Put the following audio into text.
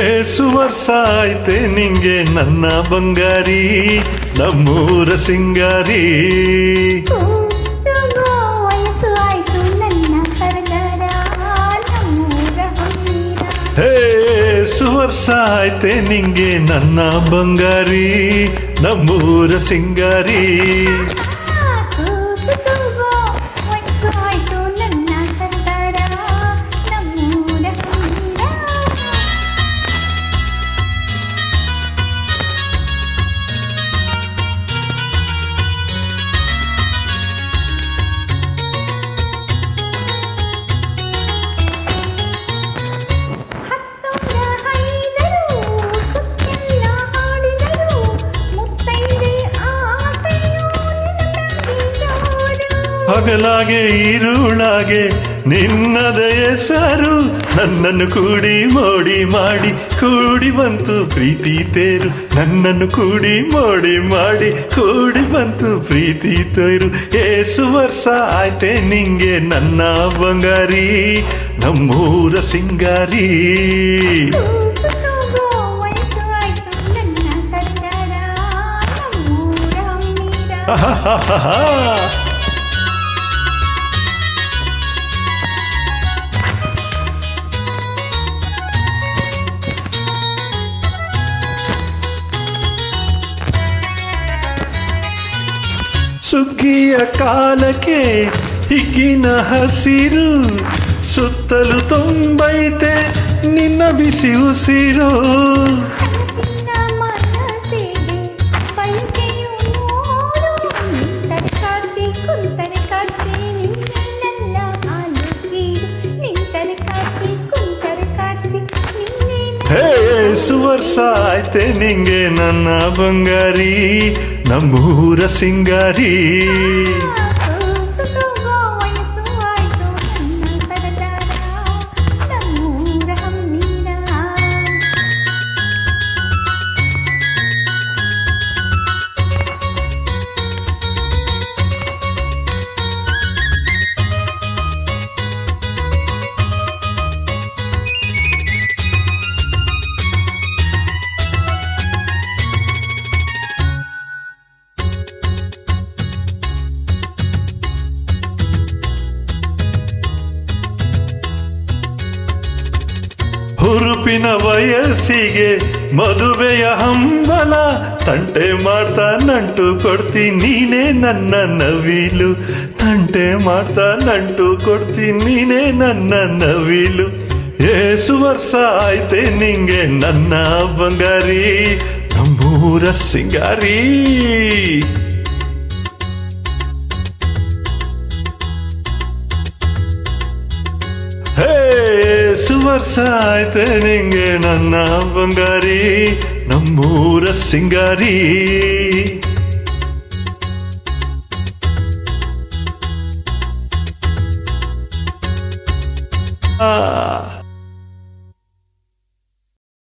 ಏಸು ವರ್ಷ ಆಯ್ತೆ ನಿಂಗೆ ನನ್ನ ಬಂಗಾರಿ ನಮ್ಮೂರ ಸಿಂಗಾರಿ ಕೂಸುಗೋ ವಯಸ್ಸು ಆಯ್ತು ನನ್ನ ಸರದಾರ ನಮ್ಮೂರ ಹಮ್ಮೀರ ಏಸು ವರ್ಷ ಆಯ್ತೆ ನಿಂಗೆ ನನ್ನ ಬಂಗಾರಿ ನಮ್ಮೂರ ಸಿಂಗಾರಿ ಹಗಲಾಗೆ ಈರುಳಾಗೆ ನಿನ್ನದ ಹೆಸರು. ನನ್ನನ್ನು ಕೂಡಿ ಮೋಡಿ ಮಾಡಿ, ಕೂಡಿ ಬಂತು ಪ್ರೀತಿ ತೇರು. ನನ್ನನ್ನು ಕೂಡಿ ಮೋಡಿ ಮಾಡಿ, ಕೂಡಿ ಬಂತು ಪ್ರೀತಿ ತೇರು. ಏಸು ವರ್ಷ ಆಯ್ತೆ ನಿಂಗೆ ನನ್ನ ಬಂಗಾರಿ, ನಮ್ಮೂರ ಸಿಂಗಾರಿ. ಹಾ ಹಾ ಹಾ ನನ್ನ ಸುಗ್ಗಿಯ ಕಾಲಕ್ಕೆ ಹಿಗ್ಗಿನ ಹಸಿರು ಸುತ್ತಲೂ ತುಂಬೈತೆ ನಿನ್ನ ಬಿಸಿ ಉಸಿರು ಕನಸಿನ ಮನಸ್ಸಿಗೆ ಬಯಕೆಯು ನೋಡು. ನಿಂತರೆ ಕಾಡ್ತಿ, ಕುಂತರೆ ಕಾಡ್ತಿ, ನಿನ್ನೆ ನನ್ನ ಆಲುಗೀರು. ನಿಂತರೆ ಕಾಡ್ತಿ, ಕುಂತರೆ ಕಾಡ್ತಿ, ನಿನ್ನೆ ನನ್ನ ಹೇ ಸುವರ್ಷ ಆಯ್ತೆ ನಿಂಗೆ ನನ್ನ ಬಂಗಾರಿ ನಮ್ಮೂರ ಸಿಂಗಾರಿ ಹುರುಪಿನ ವಯಸ್ಸಿಗೆ ಮದುವೆಯ ಹಂಬಲ ತಂಟೆ ಮಾಡ್ತಾ ನಂಟು ಕೊಡ್ತಿ ನೀನೇ ನನ್ನ ನವಿಲು ತಂಟೆ ಮಾಡ್ತಾ ನಂಟು ಕೊಡ್ತಿ ನೀನೇ ನನ್ನ ನವಿಲು ಏಸು ವರ್ಷ ಆಯ್ತೆ ನಿಂಗೆ ನನ್ನ ಬಂಗಾರಿ ನಮ್ಮೂರ ಸಿಂಗಾರಿ ವರ್ಷ ಆಯ್ತೆ ನಿಂಗೆ ನನ್ನ ಬಂಗಾರಿ ನಮ್ಮೂರ ಸಿಂಗಾರಿ ಆ